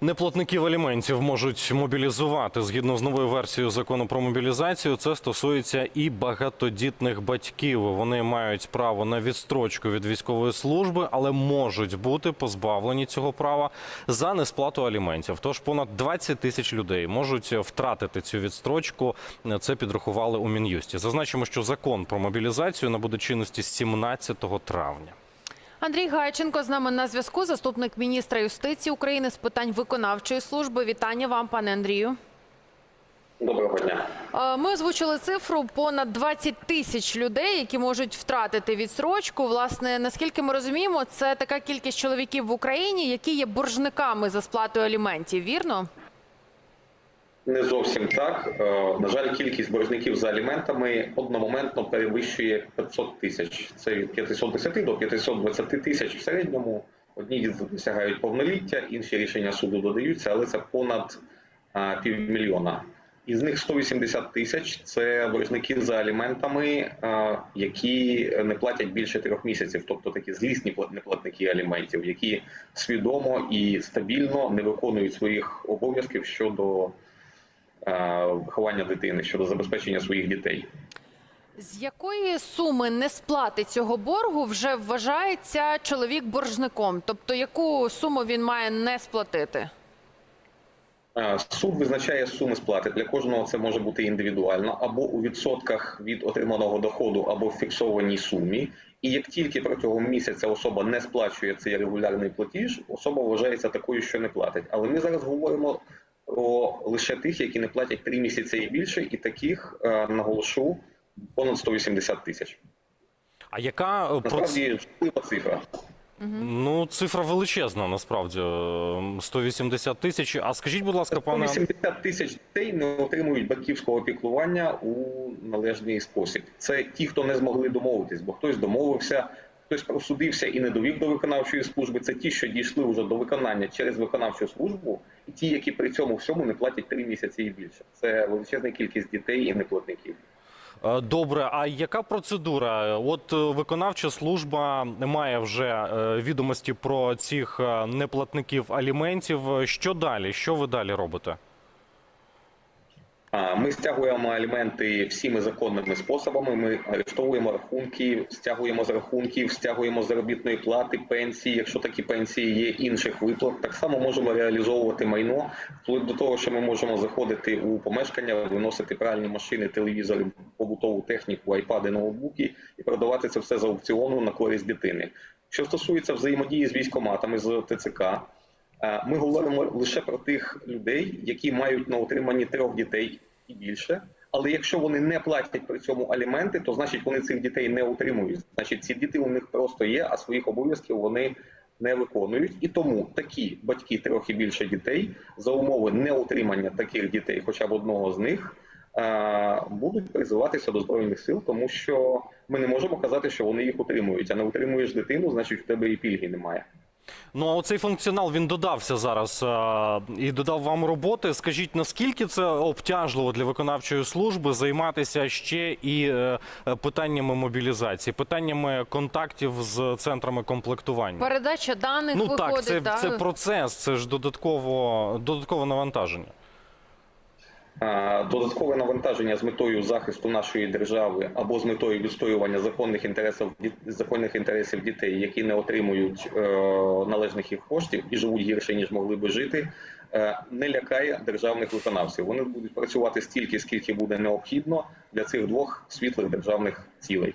Неплатників аліментів можуть мобілізувати згідно з новою версією закону про мобілізацію. Це стосується і багатодітних батьків. Вони мають право на відстрочку від військової служби, але можуть бути позбавлені цього права за несплату аліментів. Тож понад 20 тисяч людей можуть втратити цю відстрочку. Це підрахували у мін'юсті. Зазначимо, що закон про мобілізацію набуде чинності з 17 травня. Андрій Гайченко з нами на зв'язку, заступник міністра юстиції України з питань виконавчої служби. Вітання вам, пане Андрію. Доброго дня. Е, Ми озвучили цифру понад 20 тисяч людей, які можуть втратити відстрочку. Власне, наскільки ми розуміємо, це така кількість чоловіків в Україні, які є боржниками за сплатою аліментів. Вірно? Не зовсім так. Е, На жаль, кількість боржників за аліментами одномоментно перевищує 500 тисяч. Це від 510 до 520 тисяч в середньому. Одні досягають повноліття, інші рішення суду додаються, але це понад півмільйона. Із них 180 тисяч це боржники за аліментами, які не платять більше трьох місяців, тобто такі злісні плат- неплатники аліментів, які свідомо і стабільно не виконують своїх обов'язків щодо е, виховання дитини, щодо забезпечення своїх дітей. З якої суми несплати цього боргу вже вважається чоловік боржником? Тобто, яку суму він має не сплатити? Е, Суд визначає суми сплати. Для кожного це може бути індивідуально або у відсотках від отриманого доходу, або в фіксованій сумі. І як тільки протягом місяця особа не сплачує цей регулярний платіж, особа вважається такою, що не платить. Але ми зараз говоримо про лише тих, які не платять три місяці і більше, і таких е, наголошу понад 180 тисяч. А яка е. Насправді жахлива цифра. Ну, цифра величезна, насправді е, 180 тисяч. А скажіть, будь ласка, пане 180 тисяч дітей не отримують батьківського піклування у належний спосіб. Це ті, хто не змогли домовитись, бо хтось домовився, хтось просудився і не довів до виконавчої служби. Це ті, що дійшли вже до виконання через виконавчу службу, ті, які при цьому всьому не платять три місяці і більше. Це величезна кількість дітей і неплатників. Е, Добре, а яка процедура? От е, виконавча служба має вже е, відомості про цих неплатників аліментів. Що далі? Що ви далі робите? Ми стягуємо аліменти всіми законними способами. Ми арештовуємо рахунки, стягуємо з рахунків, стягуємо заробітної плати, пенсії. Якщо такі пенсії є інших виплат, так само можемо реалізовувати майно вплоть до того, що ми можемо заходити у помешкання, виносити пральні машини, телевізори, побутову техніку, айпади, ноутбуки і продавати це все з аукціону на користь дитини. Що стосується взаємодії з військоматами з ТЦК. Ми говоримо лише про тих людей, які мають на утриманні трьох дітей і більше. Але якщо вони не платять при цьому аліменти, то значить вони цих дітей не утримують. Значить, ці діти у них просто є, а своїх обов'язків вони не виконують. І тому такі батьки трьох і більше дітей за умови неутримання таких дітей, хоча б одного з них, е, будуть призиватися до збройних сил, тому що ми не можемо казати, що вони їх утримують. А не утримуєш дитину, значить в тебе і пільги немає. Ну а оцей функціонал він додався зараз а, і додав вам роботи. Скажіть, наскільки це обтяжливо для виконавчої служби займатися ще і е, е, питаннями мобілізації, питаннями контактів з центрами комплектування? Передача даних Ну виходить. так, це, так? це процес, це ж додатково додаткове навантаження. Додаткове навантаження з метою захисту нашої держави або з метою відстоювання законних інтересів законних інтересів дітей, які не отримують е, належних їх коштів і живуть гірше ніж могли би жити, е, не лякає державних виконавців. Вони будуть працювати стільки, скільки буде необхідно для цих двох світлих державних цілей.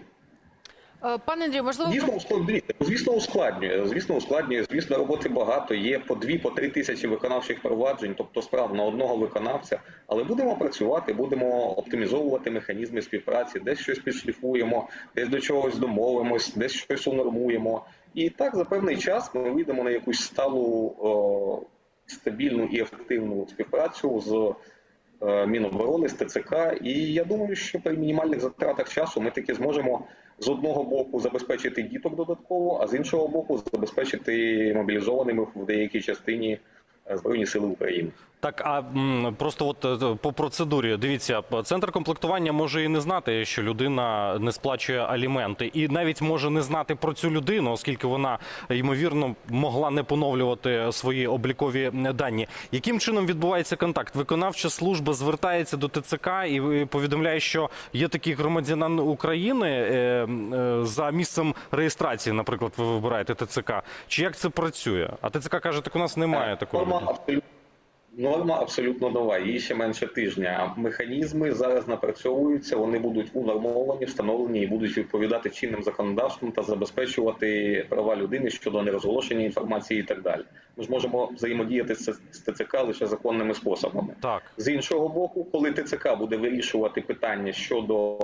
Е, Пане Андрію, можливо, Дійсно ускладнює, звісно, ускладнює. Звісно, ускладнює. Звісно, роботи багато. Є по дві, по три тисячі виконавчих проваджень, тобто справ на одного виконавця. Але будемо працювати, будемо оптимізовувати механізми співпраці, десь щось підшліфуємо, десь до чогось домовимось, десь щось унормуємо. І так за певний час ми вийдемо на якусь сталу о, стабільну і ефективну співпрацю з. е, Міноборони з ТЦК, і я думаю, що при мінімальних затратах часу ми таки зможемо з одного боку забезпечити діток додатково, а з іншого боку забезпечити мобілізованими в деякій частині е, Збройні Сили України. Так, а м, просто от е, по процедурі, дивіться, центр комплектування може і не знати, що людина не сплачує аліменти, і навіть може не знати про цю людину, оскільки вона ймовірно могла не поновлювати свої облікові дані. Яким чином відбувається контакт? Виконавча служба звертається до ТЦК і повідомляє, що є такий громадянин України е, е, за місцем реєстрації, наприклад, ви вибираєте ТЦК. Чи як це працює? А ТЦК каже, так у нас немає такого. Норма абсолютно, нова, їй ще менше тижня. Механізми зараз напрацьовуються, вони будуть унормовані, встановлені і будуть відповідати чинним законодавством та забезпечувати права людини щодо нерозголошення інформації і так далі. Ми ж можемо взаємодіяти з ТЦК лише законними способами. Так. З іншого боку, коли ТЦК буде вирішувати питання щодо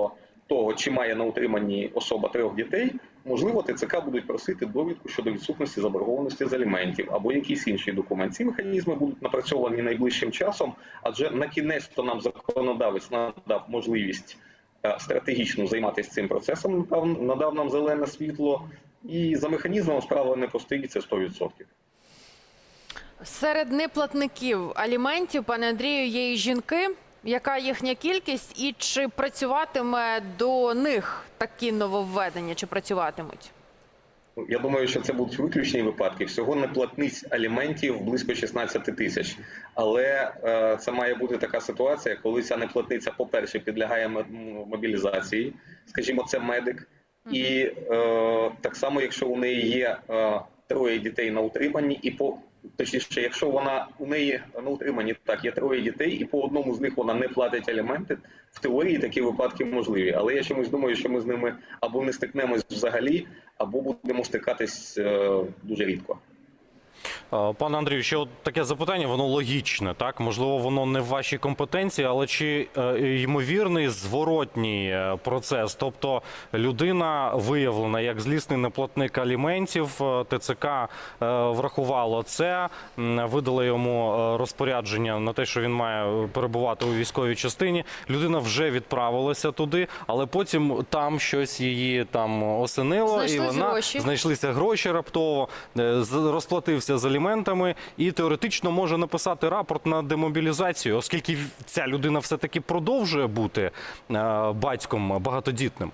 того, чи має на утриманні особа трьох дітей, можливо, ТЦК будуть просити довідку щодо відсутності заборгованості з аліментів або якийсь інший документ. Ці механізми будуть напрацьовані найближчим часом, адже на кінець то нам законодавець надав можливість е, стратегічно займатися цим процесом, надав, нам зелене світло, і за механізмом справа не постоїть це 100%. Серед неплатників аліментів, пане Андрію, є і жінки. Яка їхня кількість, і чи працюватиме до них такі нововведення, чи працюватимуть? Я думаю, що це будуть виключні випадки. Всього неплатниць аліментів близько 16 тисяч. Але е, це має бути така ситуація, коли ця неплатниця, по-перше, підлягає м- м- мобілізації, скажімо, це медик. І е, так само, якщо у неї є е, троє дітей на утриманні, і по точніше, якщо вона у неї на утриманні так є троє дітей, і по одному з них вона не платить аліменти, в теорії такі випадки можливі. Але я чомусь думаю, що ми з ними або не стикнемось взагалі, або будемо стикатись е, дуже рідко. Е, Пане Андрію, ще таке запитання, воно логічне, так? Можливо, воно не в вашій компетенції, але чи е, ймовірний зворотній е, процес? Тобто людина виявлена як злісний неплатник аліментів, ТЦК врахувало це, видало йому розпорядження на те, що він має перебувати у військовій частині. Людина вже відправилася туди, але потім там щось її там осенило, і вона гроші. знайшлися гроші раптово, е, з- з аліментами і теоретично може написати рапорт на демобілізацію, оскільки ця людина все-таки продовжує бути е, батьком багатодітним.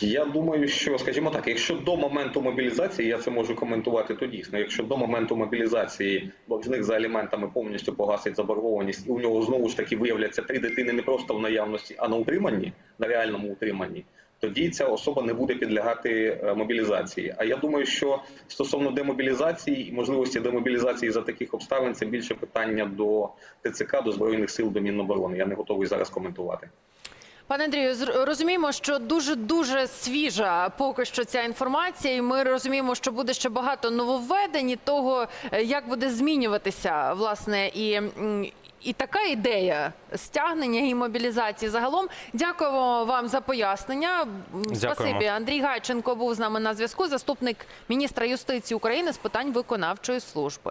Я думаю, що, скажімо так, якщо до моменту мобілізації, я це можу коментувати то дійсно. Якщо до моменту мобілізації боржник за аліментами повністю погасить заборгованість, і у нього знову ж таки виявляться три дитини не просто в наявності, а на утриманні, на реальному утриманні, тоді ця особа не буде підлягати е, мобілізації. А я думаю, що стосовно демобілізації і можливості демобілізації за таких обставин, це більше питання до ТЦК, до збройних сил, до Міноборони. Я не готовий зараз коментувати. Пане Андрію, розуміємо, що дуже дуже свіжа поки що ця інформація, і ми розуміємо, що буде ще багато нововведень і того, е, як буде змінюватися власне і. І така ідея стягнення і мобілізації загалом. Дякуємо вам за пояснення. М, Спасибі. Андрій Гайченко був з нами на зв'язку, заступник міністра юстиції України з питань виконавчої служби.